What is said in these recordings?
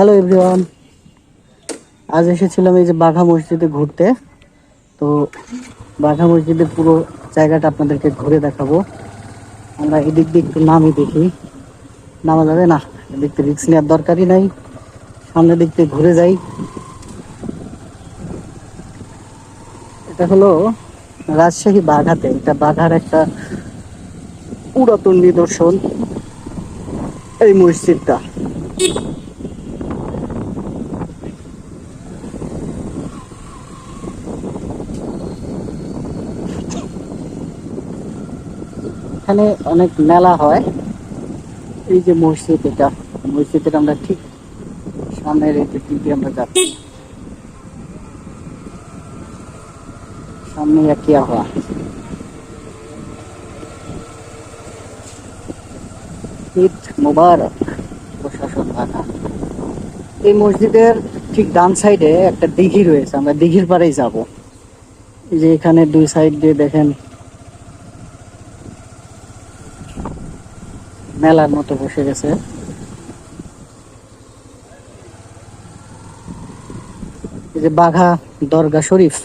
Hello everyone আজ এসেছিলাম এই যে বাঘা মসজিদে ঘুরতে। তো বাঘা মসজিদের পুরো জায়গাটা আপনাদেরকে ঘুরে দেখাবো। আমরা এদিক দিয়ে একটু নামি দেখি। নামা যাবে না এদিক থেকে রিক্স নেওয়ার দরকারই নাই। সামনের দিক থেকে ঘুরে যাই। এটা হলো রাজশাহী বাঘাতে। এটা বাঘার একটা পুরাতন নিদর্শন। এই মসজিদটা। এখানে অনেক মেলা হয়। এই যে মসজিদ এটা মসজিদের আমরা ঠিক সামনের এই দিক দিয়ে আমরা যাচ্ছি। সামনে একই হওয়া ঈদ মোবারক, প্রশাসন ঢাকা। এই মসজিদের ঠিক ডান সাইডে একটা দিঘি রয়েছে, আমরা দিঘির পাড়েই যাব। যে এখানে দুই সাইড দিয়ে দেখেন মেলার মতো বসে গেছে। এই যে বাঘা দরগা শরীফ,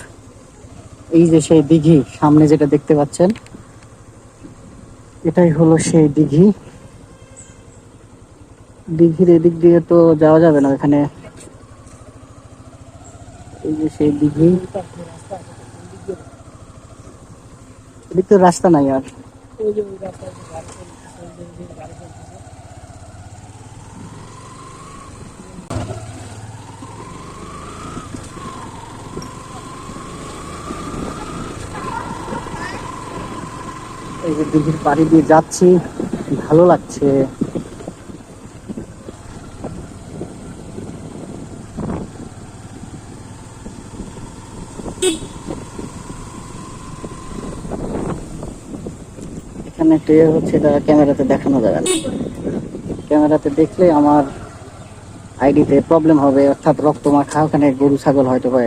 এই যে সেই দিঘি, সামনে যেটা দেখতে পাচ্ছেন, এটাই হলো সেই দিঘি। দিঘির এদিক দিয়ে তো যাওয়া যাবে না এখানে এই যে সেই দিঘি। এদিক তো রাস্তা নাই আর। এই যে দিঘির পাড়ি দিয়ে যাচ্ছি ভালো লাগছে। এখানে একটা ইয়ে হচ্ছে, এটা ক্যামেরাতে দেখানো যাবে না। ক্যামেরাতে দেখলে আমার আইডিতে প্রবলেম হবে, অর্থাৎ রক্ত মাখা, ওখানে গরু, ছাগল হয়তো বা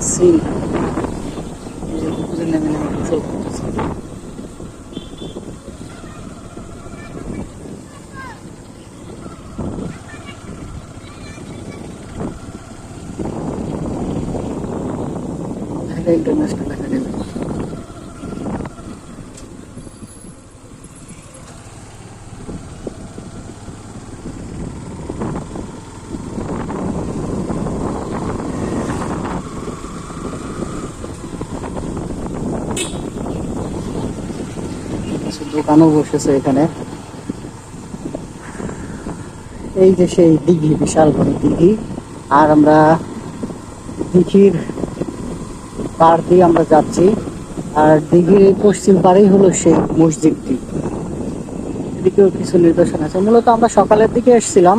ইয়ে করেছে ইয়াসিন এই যে পুকুরে নেমে নেমে গোসল করতেছে ঢাকা ইন্টারন্যাশনাল একাডেমি কিছু দোকানও বসেছে এখানে। এই যে সেই দিঘি, বিশাল বড় দিঘি। আর আমরা দিঘির পার দিয়ে আমরা যাচ্ছি। আর দিঘির পশ্চিম পাড়েই হলো সেই মসজিদটি। এদিকেও কিছু নিদর্শন আছে। মূলত আমরা সকালের দিকে এসেছিলাম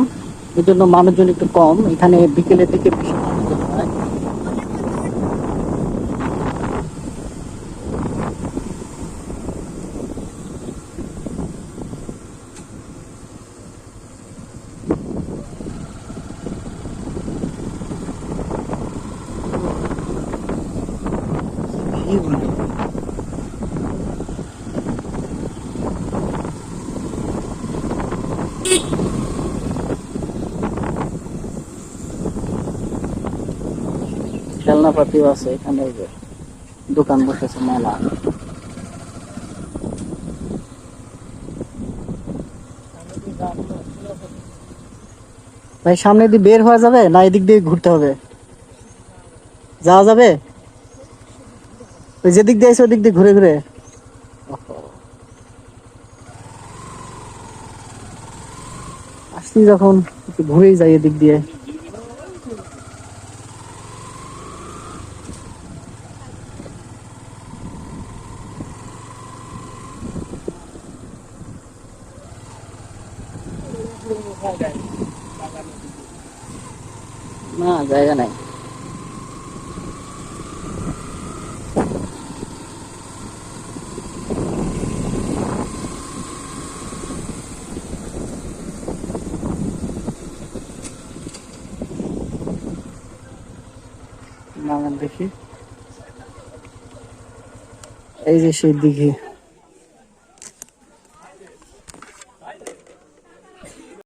এই জন্য মানুষজন একটু কম। এখানে বিকেলের দিকে ভিড় খেলনাপাতিও আছে এখানে দোকান বসেছে, মেলা। ভাই সামনে দিয়ে বের হওয়া যাবে না এদিক দিয়ে ঘুরতে হবে? যাওয়া যাবে? ওই যেদিক দিয়ে আছে ওদিক দিয়ে ঘুরে ঘুরে। আসছি যখন ঘুরেই যাই এদিক দিয়ে। না, জায়গা নাই। নামেন দেখি। এই যে সেই দিঘি।